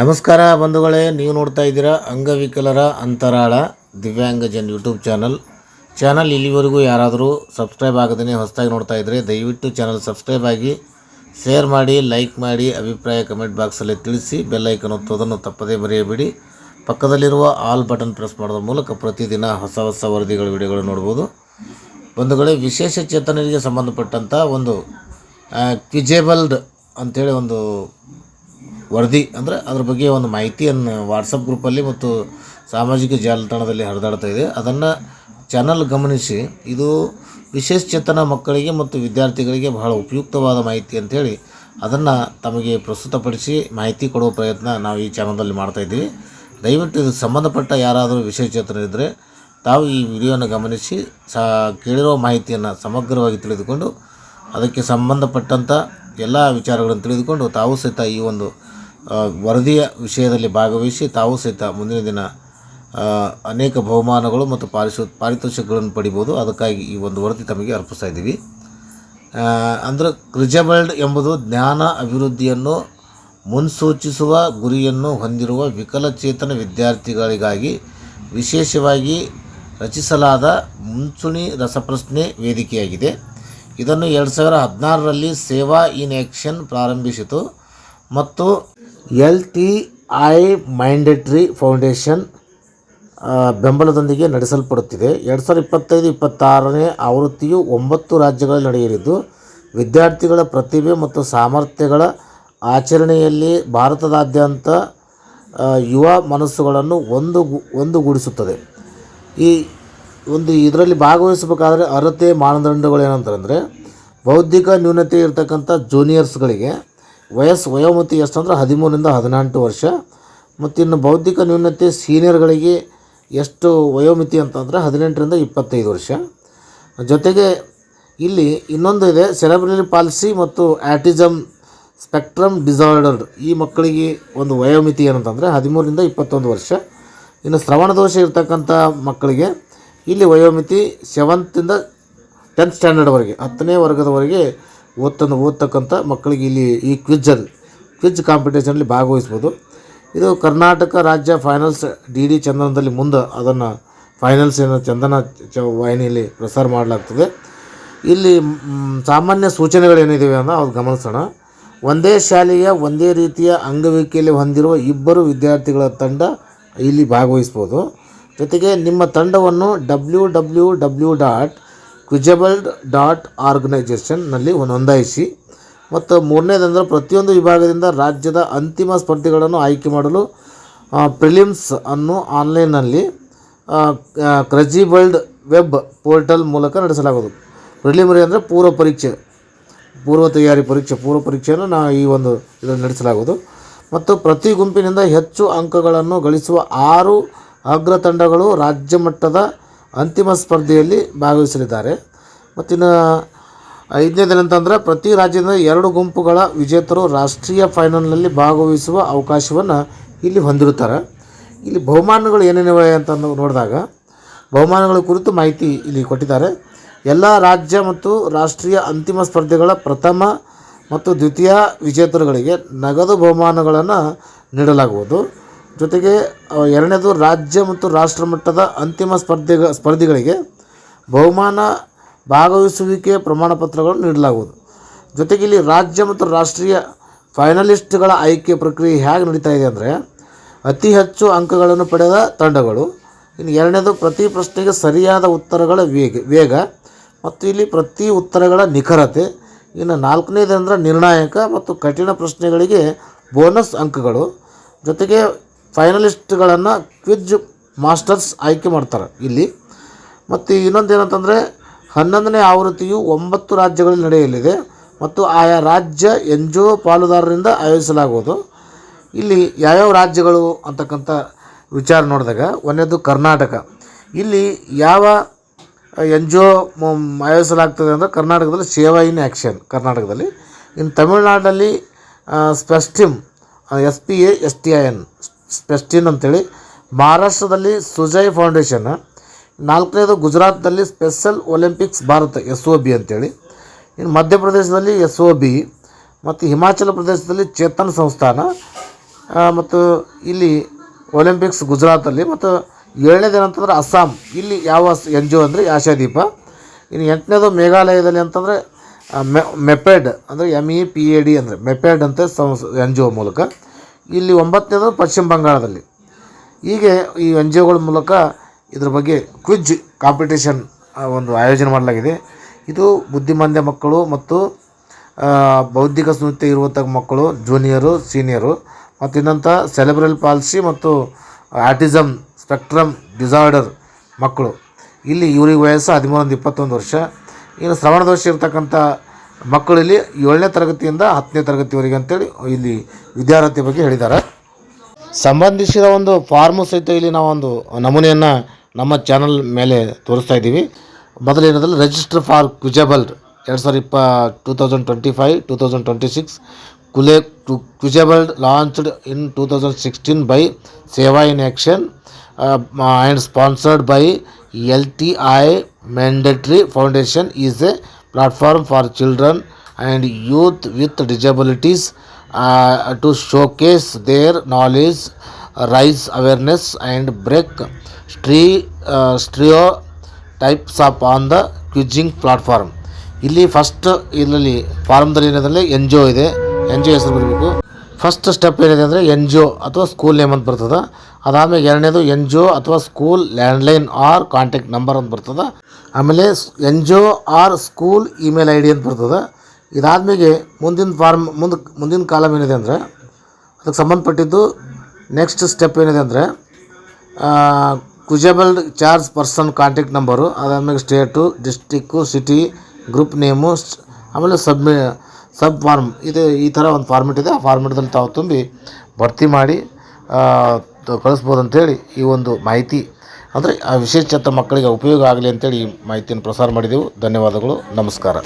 ನಮಸ್ಕಾರ ಬಂಧುಗಳೇ, ನೀವು ನೋಡ್ತಾ ಇದ್ದೀರಾ ಅಂಗವಿಕಲರ ಅಂತರಾಳ ದಿವ್ಯಾಂಗಜನ್ ಯೂಟ್ಯೂಬ್ ಚಾನಲ್. ಚಾನಲ್ ಇಲ್ಲಿವರೆಗೂ ಯಾರಾದರೂ ಸಬ್ಸ್ಕ್ರೈಬ್ ಆಗದೇ ಹೊಸದಾಗಿ ನೋಡ್ತಾ ಇದ್ದರೆ ದಯವಿಟ್ಟು ಚಾನಲ್ ಸಬ್ಸ್ಕ್ರೈಬ್ ಆಗಿ, ಶೇರ್ ಮಾಡಿ, ಲೈಕ್ ಮಾಡಿ, ಅಭಿಪ್ರಾಯ ಕಮೆಂಟ್ ಬಾಕ್ಸಲ್ಲಿ ತಿಳಿಸಿ, ಬೆಲ್ ಐಕನ್ ಒತ್ತೋದನ್ನು ತಪ್ಪದೇ ಮರೆಯಬೇಡಿ. ಪಕ್ಕದಲ್ಲಿರುವ ಆಲ್ ಬಟನ್ ಪ್ರೆಸ್ ಮಾಡೋದ್ರ ಮೂಲಕ ಪ್ರತಿದಿನ ಹೊಸ ಹೊಸ ವರದಿಗಳು ವಿಡಿಯೋಗಳು ನೋಡ್ಬೋದು. ಬಂಧುಗಳೇ, ವಿಶೇಷ ಚೇತನರಿಗೆ ಸಂಬಂಧಪಟ್ಟಂಥ ಒಂದು ಕ್ವಿಜೇಬಲ್ಡ್ ಅಂಥೇಳಿ ಒಂದು ವರದಿ ಅಂದರೆ ಅದ್ರ ಬಗ್ಗೆ ಒಂದು ಮಾಹಿತಿಯನ್ನು ವಾಟ್ಸಪ್ ಗ್ರೂಪಲ್ಲಿ ಮತ್ತು ಸಾಮಾಜಿಕ ಜಾಲತಾಣದಲ್ಲಿ ಹರಿದಾಡ್ತಾ ಇದೆ. ಅದನ್ನು ಚಾನಲ್ ಗಮನಿಸಿ. ಇದು ವಿಶೇಷ ಚೇತನ ಮಕ್ಕಳಿಗೆ ಮತ್ತು ವಿದ್ಯಾರ್ಥಿಗಳಿಗೆ ಬಹಳ ಉಪಯುಕ್ತವಾದ ಮಾಹಿತಿ ಅಂಥೇಳಿ ಅದನ್ನು ತಮಗೆ ಪ್ರಸ್ತುತಪಡಿಸಿ ಮಾಹಿತಿ ಕೊಡುವ ಪ್ರಯತ್ನ ನಾವು ಈ ಚಾನಲ್ನಲ್ಲಿ ಮಾಡ್ತಾಯಿದ್ದೀವಿ ದಯವಿಟ್ಟು ಇದು ಸಂಬಂಧಪಟ್ಟ ಯಾರಾದರೂ ವಿಶೇಷ ಚೇತನರಿದ್ದರೆ ತಾವು ಈ ವಿಡಿಯೋನ ಗಮನಿಸಿ, ಸಾ, ಕೇಳಿರೋ ಮಾಹಿತಿಯನ್ನು ಸಮಗ್ರವಾಗಿ ತಿಳಿದುಕೊಂಡು, ಅದಕ್ಕೆ ಸಂಬಂಧಪಟ್ಟಂಥ ಎಲ್ಲ ವಿಚಾರಗಳನ್ನು ತಿಳಿದುಕೊಂಡು ತಾವು ಸಹಿತ ಈ ಒಂದು ವರದಿಯ ವಿಷಯದಲ್ಲಿ ಭಾಗವಹಿಸಿ ತಾವು ಸಹಿತ ಮುಂದಿನ ದಿನ ಅನೇಕ ಬಹುಮಾನಗಳು ಮತ್ತು ಪಾರಿಶೋ, ಪಾರಿತೋಷಿಕಗಳನ್ನು ಪಡಿಬೋದು. ಅದಕ್ಕಾಗಿ ಈ ಒಂದು ವರದಿ ತಮಗೆ ಅರ್ಪಿಸ್ತಾ ಇದ್ದೀವಿ. ಅಂದರೆ ಕ್ರಿಜಬಲ್ಡ್ ಎಂಬುದು ಜ್ಞಾನ ಅಭಿವೃದ್ಧಿಯನ್ನು ಮುನ್ಸೂಚಿಸುವ, ಗುರಿಯನ್ನು ಹೊಂದಿರುವ ವಿಕಲಚೇತನ ವಿದ್ಯಾರ್ಥಿಗಳಿಗಾಗಿ ವಿಶೇಷವಾಗಿ ರಚಿಸಲಾದ ಮುಂಚೂಣಿ ರಸಪ್ರಶ್ನೆ ವೇದಿಕೆಯಾಗಿದೆ. ಇದನ್ನು ಎರಡು ಸಾವಿರ ಹದಿನಾರರಲ್ಲಿ ಸೇವಾ ಇನ್ ಆ್ಯಕ್ಷನ್ ಪ್ರಾರಂಭಿಸಿತು ಮತ್ತು L T I Mindtree foundation ಬೆಂಬಲದೊಂದಿಗೆ ನಡೆಸಲ್ಪಡುತ್ತಿದೆ. ಎರಡು ಸಾವಿರದ ಇಪ್ಪತ್ತೈದು, ಇಪ್ಪತ್ತಾರನೇ ಆವೃತ್ತಿಯು ಒಂಬತ್ತು ರಾಜ್ಯಗಳಲ್ಲಿ ನಡೆಯಲಿದ್ದು, ವಿದ್ಯಾರ್ಥಿಗಳ ಪ್ರತಿಭೆ ಮತ್ತು ಸಾಮರ್ಥ್ಯಗಳ ಆಚರಣೆಯಲ್ಲಿ ಭಾರತದಾದ್ಯಂತ ಯುವ ಮನಸ್ಸುಗಳನ್ನು ಒಂದು ಒಂದುಗೂಡಿಸುತ್ತದೆ. ಈ ಒಂದು ಇದರಲ್ಲಿ ಭಾಗವಹಿಸಬೇಕಾದರೆ ಅರ್ಹತೆ ಮಾನದಂಡಗಳು ಏನಂತಂದರೆ ಬೌದ್ಧಿಕ ನ್ಯೂನತೆ ಇರತಕ್ಕಂಥ ಜೂನಿಯರ್ಸ್ಗಳಿಗೆ ವಯಸ್ಸು ವಯೋಮಿತಿ ಎಷ್ಟಂದ್ರೆ ಹದಿಮೂರಿಂದ ಹದಿನೆಂಟು ವರ್ಷ. ಮತ್ತು ಇನ್ನು ಬೌದ್ಧಿಕ ನ್ಯೂನತೆ ಸೀನಿಯರ್ಗಳಿಗೆ ಎಷ್ಟು ವಯೋಮಿತಿ ಅಂತಂದರೆ ಹದಿನೆಂಟರಿಂದ ಇಪ್ಪತ್ತೈದು ವರ್ಷ. ಜೊತೆಗೆ ಇಲ್ಲಿ ಇನ್ನೊಂದು ಇದೆ, ಸೆರೆಬ್ರಲಿ ಪಾಲಿಸಿ ಮತ್ತು ಆಟಿಸಮ್ ಸ್ಪೆಕ್ಟ್ರಮ್ ಡಿಸಾರ್ಡರ್. ಈ ಮಕ್ಕಳಿಗೆ ಒಂದು ವಯೋಮಿತಿ ಏನಂತಂದರೆ ಹದಿಮೂರರಿಂದ ಇಪ್ಪತ್ತೊಂದು ವರ್ಷ. ಇನ್ನು ಶ್ರವಣ ದೋಷ ಇರ್ತಕ್ಕಂಥ ಮಕ್ಕಳಿಗೆ ಇಲ್ಲಿ ವಯೋಮಿತಿ ಸೆವೆಂತಿಂದ ಟೆಂತ್ ಸ್ಟ್ಯಾಂಡರ್ಡ್ವರೆಗೆ ಹತ್ತನೇ ವರ್ಗದವರೆಗೆ ಓದ್ತಂದು ಓದ್ತಕ್ಕಂಥ ಮಕ್ಕಳಿಗೆ ಇಲ್ಲಿ ಈ ಕ್ವಿಜ್ ಅದು ಕ್ವಿಜ್ ಕಾಂಪಿಟೇಷನಲ್ಲಿ ಭಾಗವಹಿಸ್ಬೋದು. ಇದು ಕರ್ನಾಟಕ ರಾಜ್ಯ ಫೈನಲ್ಸ್ ಡಿ ಡಿ ಚಂದನದಲ್ಲಿ ಮುಂದೆ ಅದನ್ನು ಫೈನಲ್ಸ್ ಏನು ಚಂದನ ಚ ವಾಹಿನಿಯಲ್ಲಿ ಪ್ರಸಾರ ಮಾಡಲಾಗ್ತದೆ. ಇಲ್ಲಿ ಸಾಮಾನ್ಯ ಸೂಚನೆಗಳೇನಿದ್ದಾವೆ ಅನ್ನೋ ಅವ್ರು ಗಮನಿಸೋಣ. ಒಂದೇ ಶಾಲೆಯ ಒಂದೇ ರೀತಿಯ ಅಂಗವಿಕೆಯಲ್ಲಿ ಹೊಂದಿರುವ ಇಬ್ಬರು ವಿದ್ಯಾರ್ಥಿಗಳ ತಂಡ ಇಲ್ಲಿ ಭಾಗವಹಿಸ್ಬೋದು. ಜೊತೆಗೆ ನಿಮ್ಮ ತಂಡವನ್ನು W W W dot quizabled dot ಆರ್ಗನೈಜೇಷನ್ನಲ್ಲಿ ನೋಂದಾಯಿಸಿ, ಮತ್ತು ಮೂರನೇದಂದರೆ ಪ್ರತಿಯೊಂದು ವಿಭಾಗದಿಂದ ರಾಜ್ಯದ ಅಂತಿಮ ಸ್ಪರ್ಧೆಗಳನ್ನು ಆಯ್ಕೆ ಮಾಡಲು ಪ್ರಿಲಿಮ್ಸ್ ಅನ್ನು ಆನ್ಲೈನ್ನಲ್ಲಿ ಕ್ರಜಿಬಲ್ಡ್ ವೆಬ್ ಪೋರ್ಟಲ್ ಮೂಲಕ ನಡೆಸಲಾಗುವುದು. ಪ್ರಿಲಿಮರಿ ಅಂದರೆ ಪೂರ್ವ ಪರೀಕ್ಷೆ, ಪೂರ್ವ ತಯಾರಿ ಪರೀಕ್ಷೆ, ಪೂರ್ವ ಪರೀಕ್ಷೆಯನ್ನು ನಾವು ಈ ಒಂದು ಇದನ್ನು ನಡೆಸಲಾಗುವುದು. ಮತ್ತು ಪ್ರತಿ ಗುಂಪಿನಿಂದ ಹೆಚ್ಚು ಅಂಕಗಳನ್ನು ಗಳಿಸುವ ಆರು ಅಗ್ರ ತಂಡಗಳು ರಾಜ್ಯ ಮಟ್ಟದ ಅಂತಿಮ ಸ್ಪರ್ಧೆಯಲ್ಲಿ ಭಾಗವಹಿಸಲಿದ್ದಾರೆ. ಮತ್ತಿನ್ನು ಐದನೇದೇನಂತಂದ್ರೆ ಪ್ರತಿ ರಾಜ್ಯದಿಂದ ಎರಡು ಗುಂಪುಗಳ ವಿಜೇತರು ರಾಷ್ಟ್ರೀಯ ಫೈನಲ್ನಲ್ಲಿ ಭಾಗವಹಿಸುವ ಅವಕಾಶವನ್ನು ಇಲ್ಲಿ ಹೊಂದಿರುತ್ತಾರೆ. ಇಲ್ಲಿ ಬಹುಮಾನಗಳು ಏನೇನಿವೆ ಅಂತ ನೋಡಿದಾಗ ಬಹುಮಾನಗಳ ಕುರಿತು ಮಾಹಿತಿ ಇಲ್ಲಿ ಕೊಟ್ಟಿದ್ದಾರೆ. ಎಲ್ಲ ರಾಜ್ಯ ಮತ್ತು ರಾಷ್ಟ್ರೀಯ ಅಂತಿಮ ಸ್ಪರ್ಧೆಗಳ ಪ್ರಥಮ ಮತ್ತು ದ್ವಿತೀಯ ವಿಜೇತರುಗಳಿಗೆ ನಗದು ಬಹುಮಾನಗಳನ್ನು ನೀಡಲಾಗುವುದು. ಜೊತೆಗೆ ಎರಡನೇದು ರಾಜ್ಯ ಮತ್ತು ರಾಷ್ಟ್ರ ಮಟ್ಟದ ಅಂತಿಮ ಸ್ಪರ್ಧೆ ಸ್ಪರ್ಧಿಗಳಿಗೆ ಬಹುಮಾನ ಭಾಗವಹಿಸುವಿಕೆ ಪ್ರಮಾಣ ಪತ್ರಗಳನ್ನು ನೀಡಲಾಗುವುದು. ಜೊತೆಗೆ ಇಲ್ಲಿ ರಾಜ್ಯ ಮತ್ತು ರಾಷ್ಟ್ರೀಯ ಫೈನಲಿಸ್ಟ್ಗಳ ಆಯ್ಕೆ ಪ್ರಕ್ರಿಯೆ ಹೇಗೆ ನಡೀತಾ ಇದೆ ಅಂದರೆ, ಅತಿ ಹೆಚ್ಚು ಅಂಕಗಳನ್ನು ಪಡೆದ ತಂಡಗಳು, ಇನ್ನು ಎರಡನೇದು ಪ್ರತಿ ಪ್ರಶ್ನೆಗೆ ಸರಿಯಾದ ಉತ್ತರಗಳ ವೇಗ ವೇಗ, ಮತ್ತು ಇಲ್ಲಿ ಪ್ರತಿ ಉತ್ತರಗಳ ನಿಖರತೆ, ಇನ್ನು ನಾಲ್ಕನೇದಂದ್ರೆ ನಿರ್ಣಾಯಕ ಮತ್ತು ಕಠಿಣ ಪ್ರಶ್ನೆಗಳಿಗೆ ಬೋನಸ್ ಅಂಕಗಳು, ಜೊತೆಗೆ ಫೈನಲಿಸ್ಟ್ಗಳನ್ನು ಕ್ವಿಜ್ ಮಾಸ್ಟರ್ಸ್ ಆಯ್ಕೆ ಮಾಡ್ತಾರೆ ಇಲ್ಲಿ. ಮತ್ತು ಇನ್ನೊಂದು ಏನಂತಂದರೆ ಹನ್ನೊಂದನೇ ಆವೃತ್ತಿಯು ಒಂಬತ್ತು ರಾಜ್ಯಗಳಲ್ಲಿ ನಡೆಯಲಿದೆ ಮತ್ತು ಆಯಾ ರಾಜ್ಯ ಎನ್ ಜಿ ಒ ಪಾಲುದಾರರಿಂದ ಆಯೋಜಿಸಲಾಗುವುದು. ಇಲ್ಲಿ ಯಾವ್ಯಾವ ರಾಜ್ಯಗಳು ಅಂತಕ್ಕಂಥ ವಿಚಾರ ನೋಡಿದಾಗ ಒಂದನೇದು ಕರ್ನಾಟಕ. ಇಲ್ಲಿ ಯಾವ ಎನ್ ಜಿ ಒ ಆಯೋಜಿಸಲಾಗ್ತದೆ ಅಂದರೆ ಕರ್ನಾಟಕದಲ್ಲಿ ಸೇವಾ ಇನ್ ಆ್ಯಕ್ಷನ್ ಕರ್ನಾಟಕದಲ್ಲಿ. ಇನ್ನು ತಮಿಳುನಾಡಲ್ಲಿ ಸ್ಪೆಸ್ಟಿಮ್ S P A S T I N ಸ್ಪೆಸ್ಟಿನ್ ಅಂತೇಳಿ ಮಹಾರಾಷ್ಟ್ರದಲ್ಲಿ ಸುಜಯ್ ಫೌಂಡೇಶನ್ ನಾಲ್ಕನೇದು ಗುಜರಾತ್ನಲ್ಲಿ Special Olympics Bharat S O B ಅಂತೇಳಿ. ಇನ್ನು ಮಧ್ಯಪ್ರದೇಶದಲ್ಲಿ ಎಸ್ ಒ ಬಿ ಮತ್ತು ಹಿಮಾಚಲ ಪ್ರದೇಶದಲ್ಲಿ ಚೇತನ್ ಸಂಸ್ಥಾನ ಮತ್ತು ಇಲ್ಲಿ ಒಲಿಂಪಿಕ್ಸ್ ಗುಜರಾತಲ್ಲಿ ಮತ್ತು ಏಳನೇದು ಏನಂತಂದ್ರೆ ಅಸ್ಸಾಂ ಇಲ್ಲಿ ಯಾವ ಎನ್ ಜಿ ಒ ಅಂದರೆ ಆಶಾದೀಪ. ಇನ್ನು ಎಂಟನೇದು ಮೇಘಾಲಯದಲ್ಲಿ ಅಂತಂದರೆ ಮೆ ಮೆಪೆಡ್, ಅಂದರೆ M E P A D ಅಂದರೆ, ಮೆಪೆಡ್ ಅಂತ ಸಂಸ್ ಎನ್ ಜಿ ಒ ಮೂಲಕ. ಇಲ್ಲಿ ಒಂಬತ್ತನೇದು ಪಶ್ಚಿಮ ಬಂಗಾಳದಲ್ಲಿ. ಹೀಗೆ ಈ ಎನ್ ಜಿ ಒಗಳ ಮೂಲಕ ಇದ್ರ ಬಗ್ಗೆ ಕ್ವಿಜ್ ಕಾಂಪಿಟೇಷನ್ ಒಂದು ಆಯೋಜನೆ ಮಾಡಲಾಗಿದೆ. ಇದು ಬುದ್ಧಿಮಾಂದ್ಯ ಮಕ್ಕಳು ಮತ್ತು ಬೌದ್ಧಿಕ ಸ್ಮೃತಿ ಇರುವಂಥ ಮಕ್ಕಳು, ಜೂನಿಯರು, ಸೀನಿಯರು, ಮತ್ತು ಇನ್ನಂಥ ಸೆಲೆಬ್ರಲ್ ಪಾಲ್ಸಿ ಮತ್ತು ಆಟಿಸಮ್ ಸ್ಪೆಕ್ಟ್ರಮ್ ಡಿಸಾರ್ಡರ್ ಮಕ್ಕಳು. ಇಲ್ಲಿ ಇವ್ರಿಗೆ ವಯಸ್ಸು ಹದಿಮೂರೊಂದು ಇಪ್ಪತ್ತೊಂದು ವರ್ಷ. ಇನ್ನು ಶ್ರವಣ ದೋಷ ಇರ್ತಕ್ಕಂಥ ಮಕ್ಕಳು ಇಲ್ಲಿ ಏಳನೇ ತರಗತಿಯಿಂದ ಹತ್ತನೇ ತರಗತಿವರೆಗೆ ಅಂತೇಳಿ ಇಲ್ಲಿ ವಿದ್ಯಾರ್ಥಿ ಬಗ್ಗೆ ಹೇಳಿದ್ದಾರೆ. ಸಂಬಂಧಿಸಿದ ಒಂದು ಫಾರ್ಮು ಸಹಿತ ಇಲ್ಲಿ ನಾವೊಂದು ನಮೂನೆಯನ್ನು ನಮ್ಮ ಚಾನಲ್ ಮೇಲೆ ತೋರಿಸ್ತಾ ಇದ್ದೀವಿ. ಮೊದಲೇನದಲ್ಲಿ ರಿಜಿಸ್ಟರ್ ಫಾರ್ ಕ್ವಿಜಬಲ್ ಎರಡು ಸಾವಿರದ ಇಪ್ಪ two thousand twenty five two thousand twenty six ಕುಲೆ Quizable launched in two thousand sixteen by Seva in action and sponsored by L T I Mindtree foundation is a platform for children and youth with disabilities to showcase their knowledge, raise awareness and break Stree stereotypes of on the quizzing platform. ಇಲ್ಲಿ first ಇದರಲ್ಲಿ, ಫಾರ್ಮ್ದಲ್ಲಿ ಏನಿದೆ N G O ಇದೆ. N G ಒ ಹೆಸರು ಬರಬೇಕು. First step ಏನಿದೆ ಅಂದರೆ N G O ಅಥವಾ ಸ್ಕೂಲ್ ನೇಮ್ ಅಂತ ಬರ್ತದೆ. ಅದಾದಮೇಲೆ ಎರಡನೇದು ಎನ್ ಜಿ ಒ ಅಥವಾ school landline or contact number ಅಂತ ಬರ್ತದೆ. ಆಮೇಲೆ N G O or school email I D ಅಂತ ಬರ್ತದೆ. ಇದಾದ್ಮೇಲೆ ಮುಂದಿನ ಫಾರ್ಮ್ ಮುಂದೆ, ಮುಂದಿನ ಕಾಲಮ್ ಏನಿದೆ ಅಂದರೆ, ಅದಕ್ಕೆ ಸಂಬಂಧಪಟ್ಟಿದ್ದು ನೆಕ್ಸ್ಟ್ ಸ್ಟೆಪ್ ಏನಿದೆ ಅಂದರೆ Quizable charge person contact number ಅದಾದಮೇಲೆ state district city group name ಆಮೇಲೆ ಸಬ್ಮಿ ಸಬ್ ಫಾರ್ಮ್, ಇದು ಈ ಥರ ಒಂದು ಫಾರ್ಮೆಟ್ ಇದೆ. ಆ ಫಾರ್ಮೆಟ್ದಲ್ಲಿ ತಾವು ತುಂಬಿ ಭರ್ತಿ ಮಾಡಿ ಕಳಿಸ್ಬೋದು ಅಂತೇಳಿ ಈ ಒಂದು ಮಾಹಿತಿ. ಅಂದರೆ ಆ ವಿಶೇಷ ಮಕ್ಕಳಿಗೆ ಉಪಯೋಗ ಆಗಲಿ ಅಂತೇಳಿ ಈ ಮಾಹಿತಿಯನ್ನು ಪ್ರಸಾರ ಮಾಡಿದೆವು. ಧನ್ಯವಾದಗಳು. ನಮಸ್ಕಾರ.